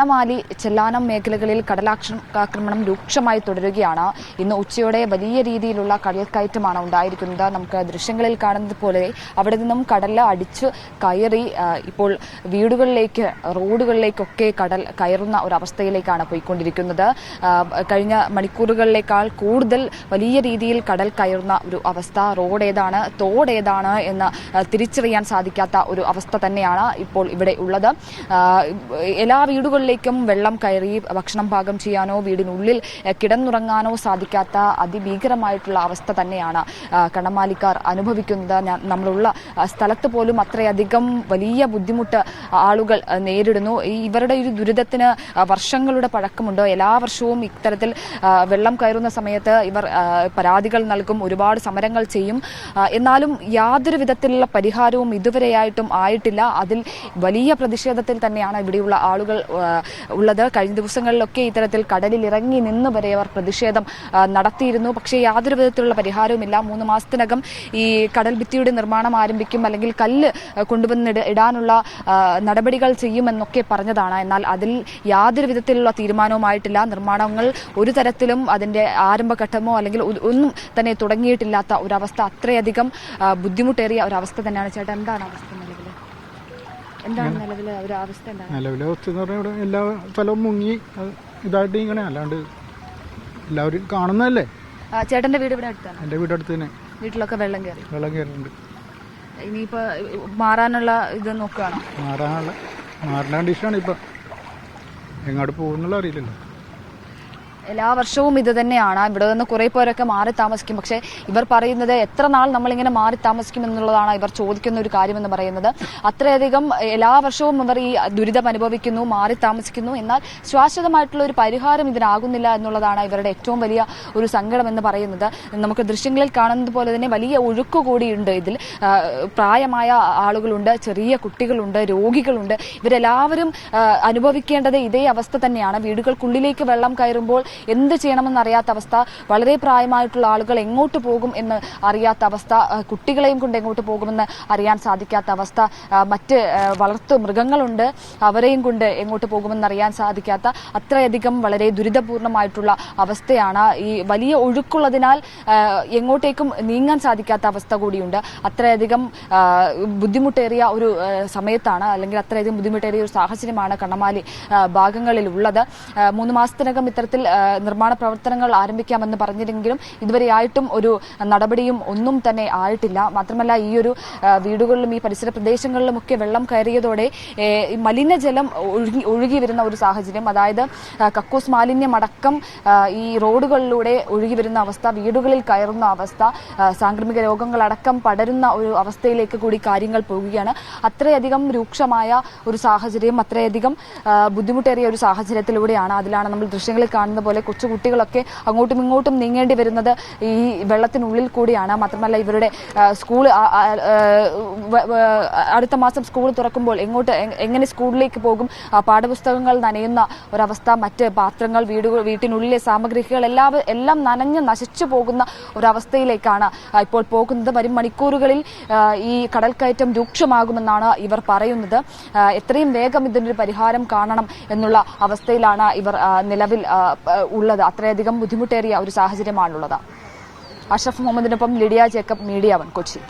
കണ്ണമാലി ചെല്ലാനം മേഖലകളിൽ കടലാക്രമണം രൂക്ഷമായി തുടരുകയാണ്. ഇന്ന് ഉച്ചയോടെ വലിയ രീതിയിലുള്ള കടൽക്കയറ്റമാണ് ഉണ്ടായിരിക്കുന്നത്. നമുക്ക് ദൃശ്യങ്ങളിൽ കാണുന്നത് പോലെ അവിടെ നിന്നും കടലിൽ അടിച്ച് കയറി ഇപ്പോൾ വീടുകളിലേക്ക് റോഡുകളിലേക്കൊക്കെ കടൽ കയറുന്ന ഒരു അവസ്ഥയിലേക്കാണ് പോയിക്കൊണ്ടിരിക്കുന്നത്. കഴിഞ്ഞ മണിക്കൂറുകളിലേക്കാൾ കൂടുതൽ വലിയ രീതിയിൽ കടൽ കയറുന്ന ഒരു അവസ്ഥ. റോഡ് ഏതാണ് തോട് ഏതാണ് എന്ന് തിരിച്ചറിയാൻ സാധിക്കാത്ത ഒരു അവസ്ഥ തന്നെയാണ് ഇപ്പോൾ ഇവിടെ ഉള്ളത്. എല്ലാ എല്ലാ വീടുകളിലേക്കും വെള്ളം കയറി ഭക്ഷണം പാകം ചെയ്യാനോ വീടിനുള്ളിൽ കിടന്നുറങ്ങാനോ സാധിക്കാത്ത അതിഭീകരമായിട്ടുള്ള അവസ്ഥ തന്നെയാണ് കണമാലിക്കാർ അനുഭവിക്കുന്നത്. നമ്മളുള്ള സ്ഥലത്ത് പോലും അത്രയധികം വലിയ ബുദ്ധിമുട്ട് ആളുകൾ നേരിടുന്നു. ഇവരുടെ ഒരു ദുരിതത്തിന് വർഷങ്ങളുടെ പഴക്കമുണ്ട്? എല്ലാ വർഷവും ഇത്തരത്തിൽ വെള്ളം കയറുന്ന സമയത്ത് ഇവർ പരാതികൾ നൽകും ഒരുപാട് സമരങ്ങൾ ചെയ്യും. എന്നാലും യാതൊരു വിധത്തിലുള്ള പരിഹാരവും ഇതുവരെയായിട്ടും ആയിട്ടില്ല. അതിൽ വലിയ പ്രതിഷേധത്തിൽ തന്നെയാണ് ഇവിടെയുള്ള ആളുകൾ ഉള്ളത്. കഴിഞ്ഞ ദിവസങ്ങളിലൊക്കെ ഇത്തരത്തിൽ കടലിൽ ഇറങ്ങി നിന്ന് വരെ അവർ പ്രതിഷേധം നടത്തിയിരുന്നു. പക്ഷേ യാതൊരു വിധത്തിലുള്ള പരിഹാരവുമില്ല. മൂന്ന് മാസത്തിനകം ഈ കടൽ ഭിത്തിയുടെ നിർമ്മാണം ആരംഭിക്കും അല്ലെങ്കിൽ കല്ല് കൊണ്ടുവന്ന് ഇടാനുള്ള നടപടികൾ ചെയ്യുമെന്നൊക്കെ പറഞ്ഞതാണ്. എന്നാൽ അതിൽ യാതൊരു വിധത്തിലുള്ള തീരുമാനവുമായിട്ടില്ല. നിർമ്മാണങ്ങൾ ഒരു തരത്തിലും അതിന്റെ ആരംഭഘട്ടമോ അല്ലെങ്കിൽ ഒന്നും തന്നെ തുടങ്ങിയിട്ടില്ലാത്ത ഒരവസ്ഥ അത്രയധികം ബുദ്ധിമുട്ടേറിയ ഒരവസ്ഥ തന്നെയാണ്. ചേട്ടൻ എന്താണ് അവസ്ഥ? എന്താണ് നിലവിലെ ഒരു അവസ്ഥ എന്താണ്? നിലവിലെ അവസ്ഥ എന്ന് പറഞ്ഞാൽ ഇവിടെ എല്ലാ സ്ഥലവും മുങ്ങി അത് ഇതായിട്ട് ഇങ്ങനെ അല്ലാണ്ട് എല്ലാവരും കാണുന്നതല്ലേ? ആ, ചേട്ടന്റെ വീട് ഇവിടെ അടുത്താണ്. എന്റെ വീടടുത്ത് തന്നെ. വീട്ടിലൊക്കെ വെള്ളം കയറി വെള്ളം കയറുന്നുണ്ട് ഇനിയിപ്പോ മാറാനുള്ള ഇത് നോക്കുകയാണോ മാറാനുള്ള മാറേണ്ട കണ്ടീഷനാണ് ഇപ്പം. എങ്ങോട്ട് പോകുന്നുള്ള അറിയില്ലല്ലോ. എല്ലാ വർഷവും ഇത് തന്നെയാണ്. ഇവിടെ നിന്ന് കുറെ പേരൊക്കെ മാറി താമസിക്കും. പക്ഷേ ഇവർ പറയുന്നത് എത്ര നാൾ നമ്മളിങ്ങനെ മാറി താമസിക്കും എന്നുള്ളതാണ് ഇവർ ചോദിക്കുന്ന ഒരു കാര്യമെന്ന് പറയുന്നത്. അത്രയധികം എല്ലാ വർഷവും ഇവർ ഈ ദുരിതം അനുഭവിക്കുന്നു മാറി താമസിക്കുന്നു. എന്നാൽ ശാശ്വതമായിട്ടുള്ള ഒരു പരിഹാരം ഇതിനാകുന്നില്ല എന്നുള്ളതാണ് ഇവരുടെ ഏറ്റവും വലിയ ഒരു സങ്കടം എന്ന് പറയുന്നത്. നമുക്ക് ദൃശ്യങ്ങളിൽ കാണുന്നത് പോലെ തന്നെ വലിയ ഒഴുക്ക് കൂടിയുണ്ട് ഇതിൽ. പ്രായമായ ആളുകളുണ്ട് ചെറിയ കുട്ടികളുണ്ട് രോഗികളുണ്ട്. ഇവരെല്ലാവരും അനുഭവിക്കേണ്ടത് ഇതേ അവസ്ഥ തന്നെയാണ്. വീടുകൾക്കുള്ളിലേക്ക് വെള്ളം കയറുമ്പോൾ എന്ത് ചെയ്യണമെന്ന് അറിയാത്ത അവസ്ഥ വളരെ പ്രായമായിട്ടുള്ള ആളുകൾ എങ്ങോട്ട് പോകും എന്ന് അറിയാത്ത അവസ്ഥ കുട്ടികളെയും കൊണ്ട് എങ്ങോട്ട് പോകുമെന്ന് അറിയാൻ സാധിക്കാത്ത അവസ്ഥ മറ്റ് വളർത്തു മൃഗങ്ങളുണ്ട് അവരെയും കൊണ്ട് എങ്ങോട്ട് പോകുമെന്ന് അറിയാൻ സാധിക്കാത്ത അത്രയധികം വളരെ ദുരിതപൂർണമായിട്ടുള്ള അവസ്ഥയാണ്. ഈ വലിയ ഒഴുക്കുള്ളതിനാൽ എങ്ങോട്ടേക്കും നീങ്ങാൻ സാധിക്കാത്ത അവസ്ഥ കൂടിയുണ്ട്. അത്രയധികം ബുദ്ധിമുട്ടേറിയ ഒരു സമയത്താണ് അല്ലെങ്കിൽ അത്രയധികം ബുദ്ധിമുട്ടേറിയ ഒരു സാഹചര്യമാണ് കണ്ണമാലി ഭാഗങ്ങളിൽ ഉള്ളത് മൂന്ന് മാസത്തിനകം ഇത്തരത്തിൽ നിർമ്മാണ പ്രവർത്തനങ്ങൾ ആരംഭിക്കാമെന്ന് പറഞ്ഞിരുന്നെങ്കിലും ഇതുവരെയായിട്ടും ഒരു നടപടിയും ഒന്നും തന്നെ ആയിട്ടില്ല. മാത്രമല്ല ഈ ഒരു വീടുകളിലും ഈ പരിസര പ്രദേശങ്ങളിലുമൊക്കെ വെള്ളം കയറിയതോടെ മലിനജലം ഒഴുകി ഒഴുകി വരുന്ന ഒരു സാഹചര്യം അതായത് കക്കൂസ് മാലിന്യമടക്കം ഈ റോഡുകളിലൂടെ ഒഴുകി വരുന്ന അവസ്ഥ വീടുകളിൽ കയറുന്ന അവസ്ഥ സാംക്രമിക രോഗങ്ങളടക്കം പടരുന്ന ഒരു അവസ്ഥയിലേക്ക് കൂടി കാര്യങ്ങൾ പോവുകയാണ്. അത്രയധികം രൂക്ഷമായ ഒരു സാഹചര്യം അത്രയധികം ബുദ്ധിമുട്ടേറിയ ഒരു സാഹചര്യത്തിലൂടെയാണ് അതിലാണ് നമ്മൾ ദൃശ്യങ്ങളിൽ കാണുന്ന പോലെ കൊച്ചു കുട്ടികളൊക്കെ അങ്ങോട്ടും ഇങ്ങോട്ടും നീങ്ങേണ്ടി വരുന്നത് ഈ വെള്ളത്തിനുള്ളിൽ കൂടിയാണ്. മാത്രമല്ല ഇവരുടെ സ്കൂൾ അടുത്ത മാസം സ്കൂൾ തുറക്കുമ്പോൾ എങ്ങോട്ട് എങ്ങനെ സ്കൂളിലേക്ക് പോകും? പാഠപുസ്തകങ്ങൾ നനയുന്ന ഒരവസ്ഥ മറ്റ് പാത്രങ്ങൾ വീടുകൾ വീട്ടിനുള്ളിലെ സാമഗ്രികൾ എല്ലാം എല്ലാം നനഞ്ഞ് നശിച്ചു പോകുന്ന ഒരവസ്ഥയിലേക്കാണ് ഇപ്പോൾ പോകുന്നത്. വരും മണിക്കൂറുകളിൽ ഈ കടൽക്കയറ്റം രൂക്ഷമാകുമെന്നാണ് ഇവർ പറയുന്നത്. എത്രയും വേഗം ഇതിനൊരു പരിഹാരം കാണണം എന്നുള്ള അവസ്ഥയിലാണ് ഇവർ നിലവിൽ ഉള്ളത്. അത്രയധികം ബുദ്ധിമുട്ടേറിയ ഒരു സാഹചര്യമാണുള്ളത്. അഷ്റഫ് മുഹമ്മദിനൊപ്പം Lydia Jacob media one Kochi.